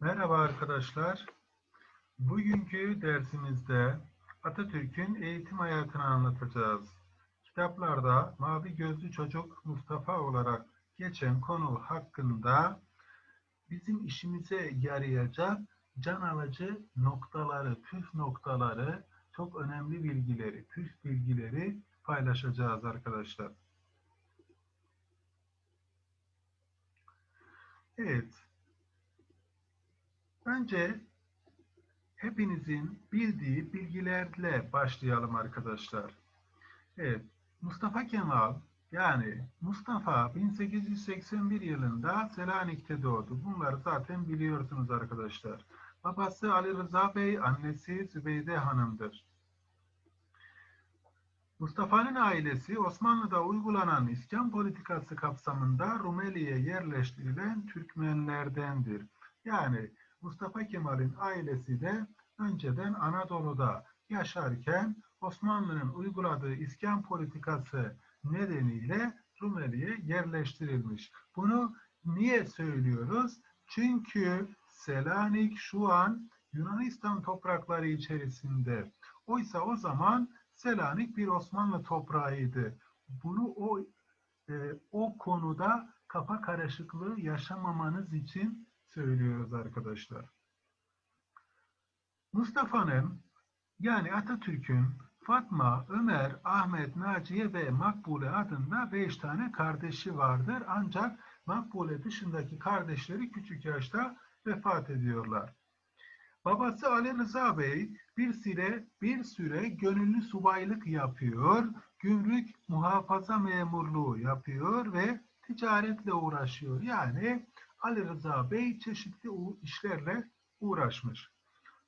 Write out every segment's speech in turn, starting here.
Merhaba arkadaşlar. Bugünkü dersimizde Atatürk'ün eğitim hayatını anlatacağız. Kitaplarda Mavi Gözlü Çocuk Mustafa olarak geçen konu hakkında bizim işimize yarayacak can alıcı noktaları, püf noktaları, çok önemli bilgileri, püf bilgileri paylaşacağız arkadaşlar. Evet, Önce hepinizin bildiği bilgilerle başlayalım arkadaşlar. Evet, Mustafa Kemal yani Mustafa 1881 yılında Selanik'te doğdu. Bunları zaten biliyorsunuz arkadaşlar. Babası Ali Rıza Bey, annesi Zübeyde Hanım'dır. Mustafa'nın ailesi Osmanlı'da uygulanan iskan politikası kapsamında Rumeli'ye yerleştirilen Türkmenlerdendir. Yani Mustafa Kemal'in ailesi de önceden Anadolu'da yaşarken Osmanlı'nın uyguladığı iskan politikası nedeniyle Rumeli'ye yerleştirilmiş. Bunu niye söylüyoruz? Çünkü Selanik şu an Yunanistan toprakları içerisinde. Oysa o zaman Selanik bir Osmanlı toprağıydı. Bunu o e, o konuda kafa karışıklığı yaşamamanız için söylüyoruz arkadaşlar. Mustafa'nın yani Atatürk'ün Fatma, Ömer, Ahmet, Naciye ve Makbule adında beş tane kardeşi vardır. Ancak Makbule dışındaki kardeşleri küçük yaşta vefat ediyorlar. Babası Ali Rıza Bey bir süre bir süre gönüllü subaylık yapıyor, gümrük muhafaza memurluğu yapıyor ve ticaretle uğraşıyor. Yani Ali Rıza Bey çeşitli işlerle uğraşmış.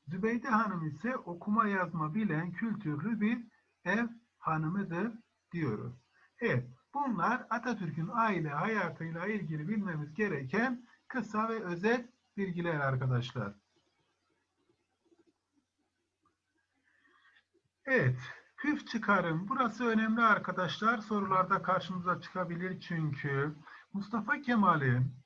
Zübeyde Hanım ise okuma yazma bilen kültürlü bir ev hanımıdır diyoruz. Evet, bunlar Atatürk'ün aile hayatıyla ilgili bilmemiz gereken kısa ve özet bilgiler arkadaşlar. Evet, püf çıkarım. Burası önemli arkadaşlar. Sorularda karşımıza çıkabilir çünkü Mustafa Kemal'in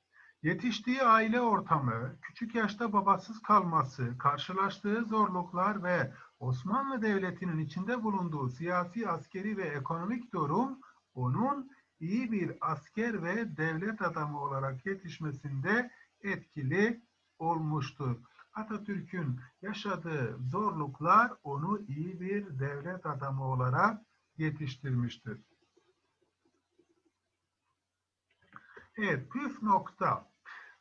Yetiştiği aile ortamı, küçük yaşta babasız kalması, karşılaştığı zorluklar ve Osmanlı Devleti'nin içinde bulunduğu siyasi, askeri ve ekonomik durum onun iyi bir asker ve devlet adamı olarak yetişmesinde etkili olmuştur. Atatürk'ün yaşadığı zorluklar onu iyi bir devlet adamı olarak yetiştirmiştir. Evet, püf nokta.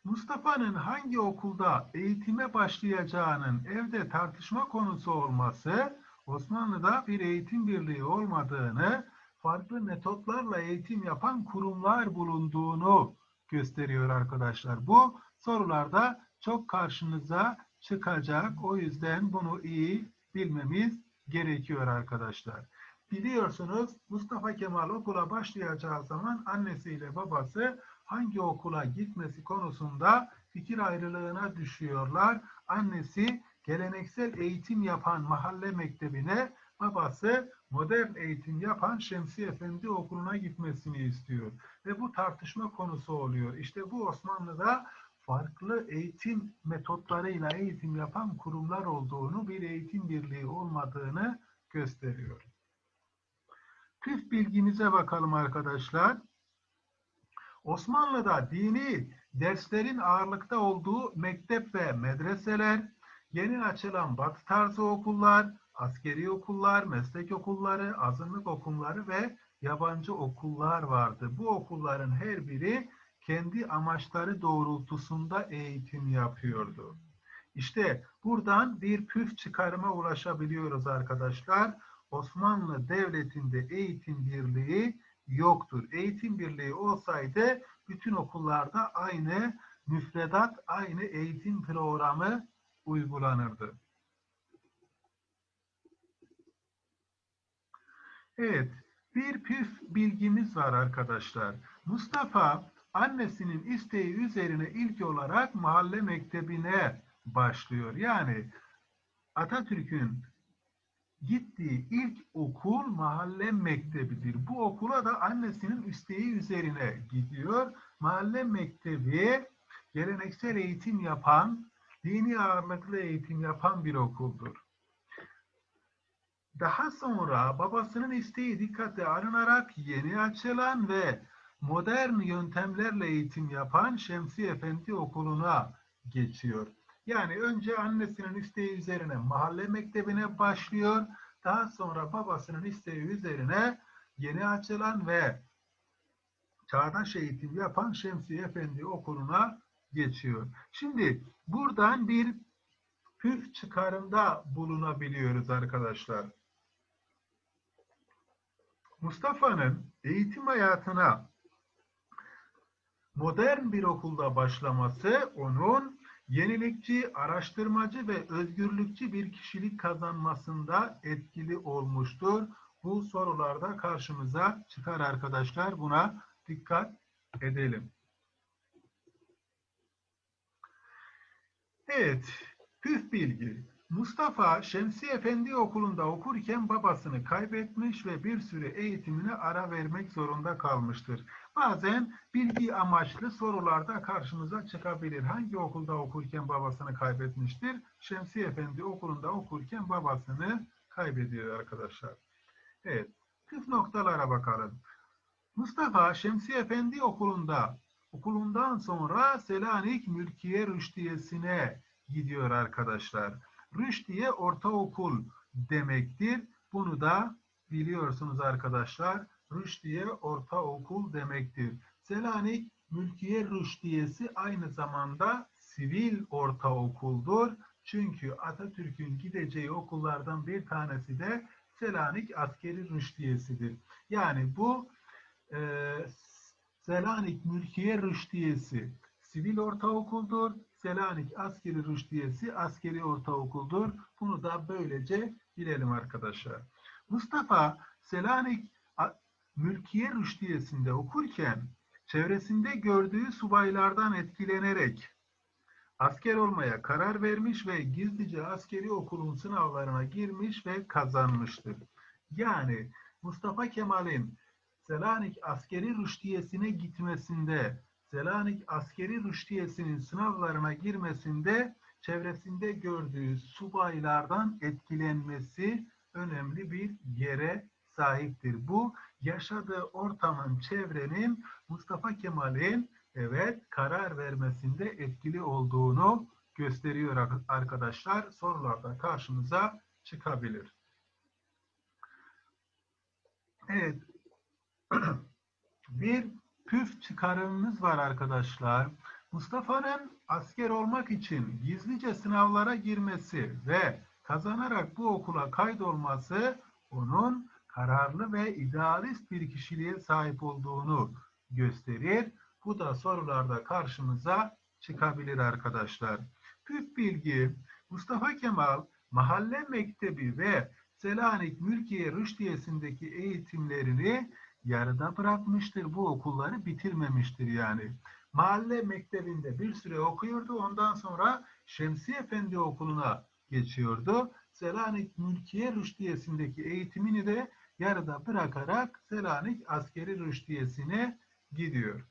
Mustafa'nın hangi okulda eğitime başlayacağının evde tartışma konusu olması, Osmanlı'da bir eğitim birliği olmadığını, farklı metotlarla eğitim yapan kurumlar bulunduğunu gösteriyor arkadaşlar. Bu sorularda çok karşınıza çıkacak. O yüzden bunu iyi bilmemiz gerekiyor arkadaşlar. Biliyorsunuz Mustafa Kemal okula başlayacağı zaman annesiyle babası hangi okula gitmesi konusunda fikir ayrılığına düşüyorlar. Annesi geleneksel eğitim yapan mahalle mektebine, babası modern eğitim yapan Şemsi Efendi okuluna gitmesini istiyor. Ve bu tartışma konusu oluyor. İşte bu Osmanlı'da farklı eğitim metotlarıyla eğitim yapan kurumlar olduğunu, bir eğitim birliği olmadığını gösteriyor. Püf bilgimize bakalım arkadaşlar. Osmanlı'da dini derslerin ağırlıkta olduğu mektep ve medreseler, yeni açılan batı tarzı okullar, askeri okullar, meslek okulları, azınlık okulları ve yabancı okullar vardı. Bu okulların her biri kendi amaçları doğrultusunda eğitim yapıyordu. İşte buradan bir püf çıkarıma ulaşabiliyoruz arkadaşlar. Osmanlı Devleti'nde eğitim birliği yoktur. Eğitim birliği olsaydı bütün okullarda aynı müfredat, aynı eğitim programı uygulanırdı. Evet, bir püf bilgimiz var arkadaşlar. Mustafa annesinin isteği üzerine ilk olarak mahalle mektebine başlıyor. Yani Atatürk'ün gittiği ilk okul mahalle mektebidir. Bu okula da annesinin isteği üzerine gidiyor. Mahalle mektebi geleneksel eğitim yapan dini ağırlıklı eğitim yapan bir okuldur. Daha sonra babasının isteği dikkate alınarak yeni açılan ve modern yöntemlerle eğitim yapan Şemsi Efendi Okulu'na geçiyor. Yani önce annesinin isteği üzerine mahalle mektebine başlıyor. Daha sonra babasının isteği üzerine yeni açılan ve çağdaş eğitim yapan Şemsi Efendi Okulu'na geçiyor. Şimdi buradan bir püf çıkarımda bulunabiliyoruz arkadaşlar. Mustafa'nın eğitim hayatına modern bir okulda başlaması onun yenilikçi, araştırmacı ve özgürlükçü bir kişilik kazanmasında etkili olmuştur. Bu sorularda karşımıza çıkar arkadaşlar. Buna dikkat edelim. Evet, püf bilgi. Mustafa Şemsi Efendi okulunda okurken babasını kaybetmiş ve bir süre eğitimine ara vermek zorunda kalmıştır. Bazen bilgi amaçlı sorularda karşımıza çıkabilir. Hangi okulda okurken babasını kaybetmiştir? Şemsi Efendi okulunda okurken babasını kaybediyor arkadaşlar. Evet, püf noktalara bakalım. Mustafa Şemsi Efendi okulunda okulundan sonra Selanik Mülkiye Rüştiyesi'ne gidiyor arkadaşlar. Rüştiye ortaokul demektir. Bunu da biliyorsunuz arkadaşlar. Rüştiye ortaokul demektir. Selanik Mülkiye Rüştiyesi aynı zamanda sivil ortaokuldur. Çünkü Atatürk'ün gideceği okullardan bir tanesi de Selanik Askeri Rüştiyesi'dir. Yani bu e, Selanik Mülkiye Rüştiyesi sivil ortaokuldur. Selanik Askeri Rüştiyesi askeri ortaokuldur. Bunu da böylece bilelim arkadaşlar. Mustafa Selanik Mülkiye Rüştiyesi'nde okurken çevresinde gördüğü subaylardan etkilenerek asker olmaya karar vermiş ve gizlice askeri okulun sınavlarına girmiş ve kazanmıştır. Yani Mustafa Kemal'in Selanik Askeri Rüştiyesi'ne gitmesinde Selanik Askeri Rüştiyesi'nin sınavlarına girmesinde çevresinde gördüğü subaylardan etkilenmesi önemli bir yere sahiptir. Bu yaşadığı ortamın, çevrenin Mustafa Kemal'in evet karar vermesinde etkili olduğunu gösteriyor arkadaşlar. Sorularda karşımıza çıkabilir. Evet. bir püf çıkarımımız var arkadaşlar. Mustafa'nın asker olmak için gizlice sınavlara girmesi ve kazanarak bu okula kaydolması onun kararlı ve idealist bir kişiliğe sahip olduğunu gösterir. Bu da sorularda karşımıza çıkabilir arkadaşlar. Püf bilgi Mustafa Kemal mahalle mektebi ve Selanik Mülkiye Rüştiyesi'ndeki eğitimlerini yarıda bırakmıştır. Bu okulları bitirmemiştir yani. Mahalle mektebinde bir süre okuyordu. Ondan sonra Şemsi Efendi okuluna geçiyordu. Selanik Mülkiye Rüştiyesi'ndeki eğitimini de yarıda bırakarak Selanik Askeri Rüştiyesi'ne gidiyor.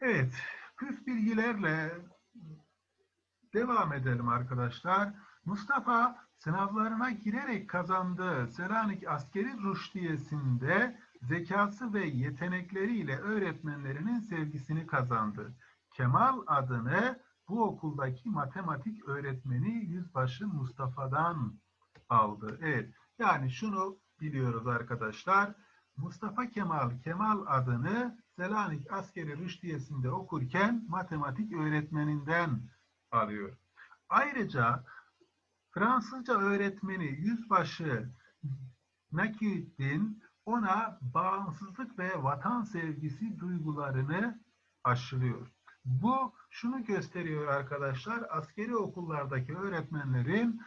Evet, püf bilgilerle devam edelim arkadaşlar. Mustafa sınavlarına girerek kazandığı Selanik Askeri Rüştiyesi'nde zekası ve yetenekleriyle öğretmenlerinin sevgisini kazandı. Kemal adını bu okuldaki matematik öğretmeni Yüzbaşı Mustafa'dan aldı. Evet, yani şunu biliyoruz arkadaşlar. Mustafa Kemal Kemal adını Selanik Askeri Rüştiyesi'nde okurken matematik öğretmeninden alıyor. Ayrıca Fransızca öğretmeni Yüzbaşı Nakiyüddin ona bağımsızlık ve vatan sevgisi duygularını aşılıyor. Bu şunu gösteriyor arkadaşlar, askeri okullardaki öğretmenlerin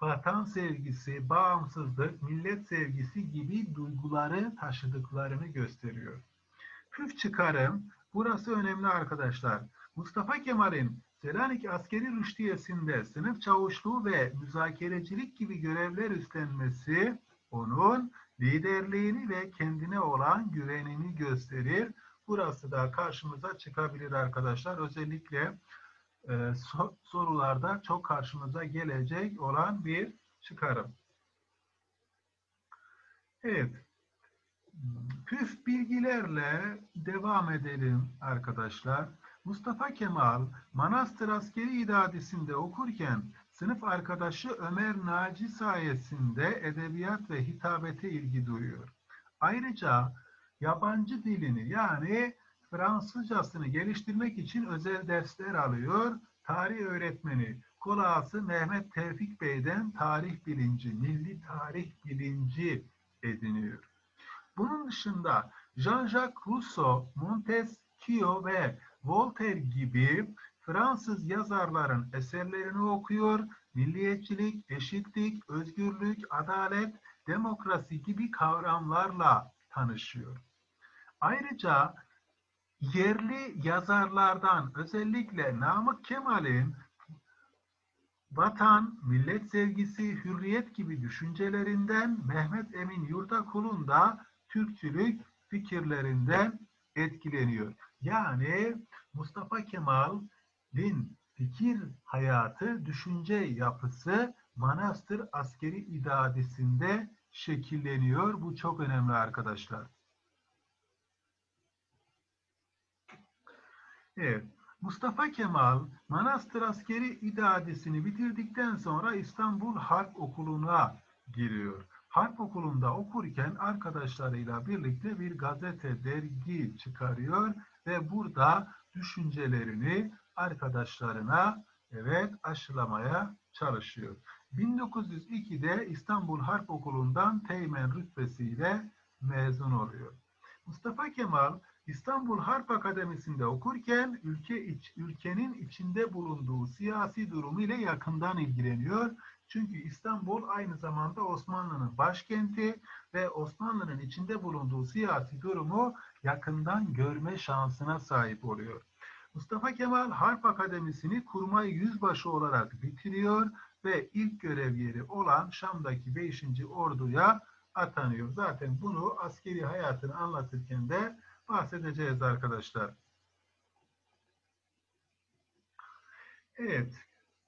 vatan sevgisi, bağımsızlık, millet sevgisi gibi duyguları taşıdıklarını gösteriyor. Püf çıkarım, burası önemli arkadaşlar. Mustafa Kemal'in Selanik Askeri Rüştiyesi'nde sınıf çavuşluğu ve müzakerecilik gibi görevler üstlenmesi onun liderliğini ve kendine olan güvenini gösterir. burası da karşımıza çıkabilir arkadaşlar. Özellikle e, so- sorularda çok karşımıza gelecek olan bir çıkarım. Evet. Püf bilgilerle devam edelim arkadaşlar. Mustafa Kemal Manastır Askeri İdadisi'nde okurken sınıf arkadaşı Ömer Naci sayesinde edebiyat ve hitabete ilgi duyuyor. Ayrıca yabancı dilini yani Fransızcasını geliştirmek için özel dersler alıyor. Tarih öğretmeni Kolağası Mehmet Tevfik Bey'den tarih bilinci, milli tarih bilinci ediniyor. Bunun dışında Jean-Jacques Rousseau, Montesquieu ve Voltaire gibi Fransız yazarların eserlerini okuyor, milliyetçilik, eşitlik, özgürlük, adalet, demokrasi gibi kavramlarla tanışıyor. Ayrıca yerli yazarlardan özellikle Namık Kemal'in vatan, millet sevgisi, hürriyet gibi düşüncelerinden Mehmet Emin Yurdakul'un da Türkçülük fikirlerinden etkileniyor. Yani Mustafa Kemal'in fikir hayatı, düşünce yapısı Manastır Askeri İdadisi'nde şekilleniyor. Bu çok önemli arkadaşlar. Evet. Mustafa Kemal Manastır Askeri İdadisi'ni bitirdikten sonra İstanbul Harp Okulu'na giriyor. Harp Okulu'nda okurken arkadaşlarıyla birlikte bir gazete, dergi çıkarıyor ve burada düşüncelerini arkadaşlarına evet aşılamaya çalışıyor. 1902'de İstanbul Harp Okulu'ndan teğmen rütbesiyle mezun oluyor. Mustafa Kemal İstanbul Harp Akademisi'nde okurken ülke iç, ülkenin içinde bulunduğu siyasi durumu ile yakından ilgileniyor. Çünkü İstanbul aynı zamanda Osmanlı'nın başkenti ve Osmanlı'nın içinde bulunduğu siyasi durumu yakından görme şansına sahip oluyor. Mustafa Kemal Harp Akademisi'ni kurmay yüzbaşı olarak bitiriyor ve ilk görev yeri olan Şam'daki 5. Ordu'ya atanıyor. Zaten bunu askeri hayatını anlatırken de bahsedeceğiz arkadaşlar. Evet.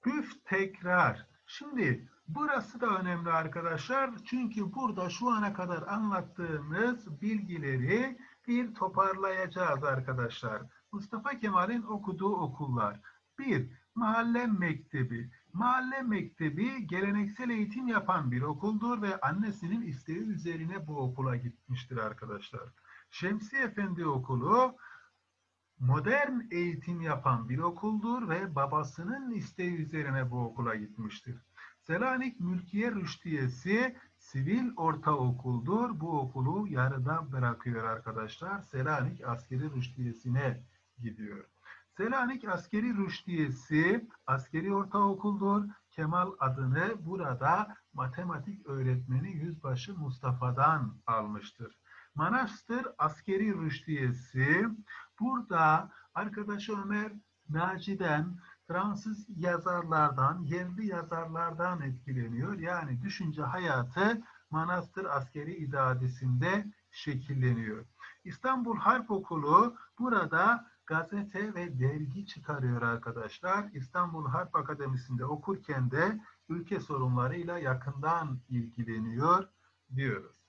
Püf tekrar. Şimdi burası da önemli arkadaşlar. Çünkü burada şu ana kadar anlattığımız bilgileri bir toparlayacağız arkadaşlar. Mustafa Kemal'in okuduğu okullar. Bir, mahalle mektebi. Mahalle mektebi geleneksel eğitim yapan bir okuldur ve annesinin isteği üzerine bu okula gitmiştir arkadaşlar. Şemsi Efendi Okulu modern eğitim yapan bir okuldur ve babasının isteği üzerine bu okula gitmiştir. Selanik Mülkiye Rüştiyesi sivil ortaokuldur. Bu okulu yarıda bırakıyor arkadaşlar. Selanik Askeri Rüştiyesi'ne gidiyor. Selanik Askeri Rüştiyesi askeri ortaokuldur. Kemal adını burada matematik öğretmeni Yüzbaşı Mustafa'dan almıştır. Manastır Askeri Rüştiyesi burada arkadaşı Ömer Naci'den Fransız yazarlardan, yerli yazarlardan etkileniyor. Yani düşünce hayatı Manastır Askeri İdadisi'nde şekilleniyor. İstanbul Harp Okulu burada gazete ve dergi çıkarıyor arkadaşlar. İstanbul Harp Akademisi'nde okurken de ülke sorunlarıyla yakından ilgileniyor diyoruz.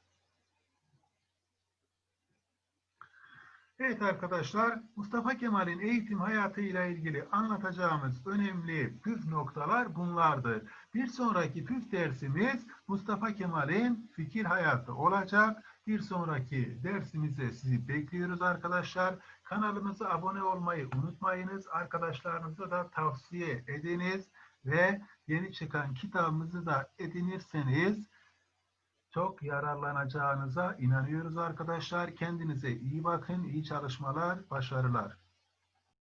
Evet arkadaşlar, Mustafa Kemal'in eğitim hayatıyla ilgili anlatacağımız önemli püf noktalar bunlardır. Bir sonraki püf dersimiz Mustafa Kemal'in fikir hayatı olacak. Bir sonraki dersimize sizi bekliyoruz arkadaşlar. Kanalımıza abone olmayı unutmayınız. Arkadaşlarınıza da tavsiye ediniz ve yeni çıkan kitabımızı da edinirseniz çok yararlanacağınıza inanıyoruz arkadaşlar. Kendinize iyi bakın, iyi çalışmalar, başarılar.